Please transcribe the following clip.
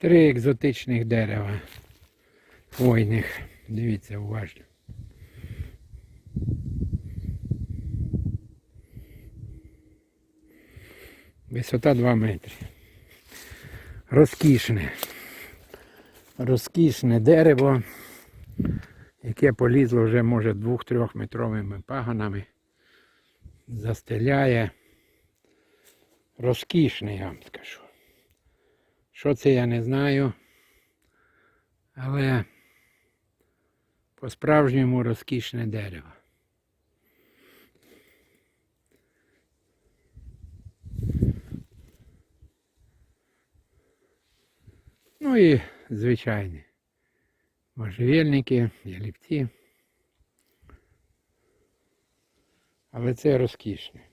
Три екзотичних дерева хвойних. Дивіться уважно. Висота 2 метри. Розкішне. Розкішне дерево, яке полізло вже може 2-3 метровими паганами. Застеляє. Розкішне, я вам скажу. Що це я не знаю. Але по-справжньому розкішне дерево. Ну і звичайні можжевельники, ялівці. Але це розкішне.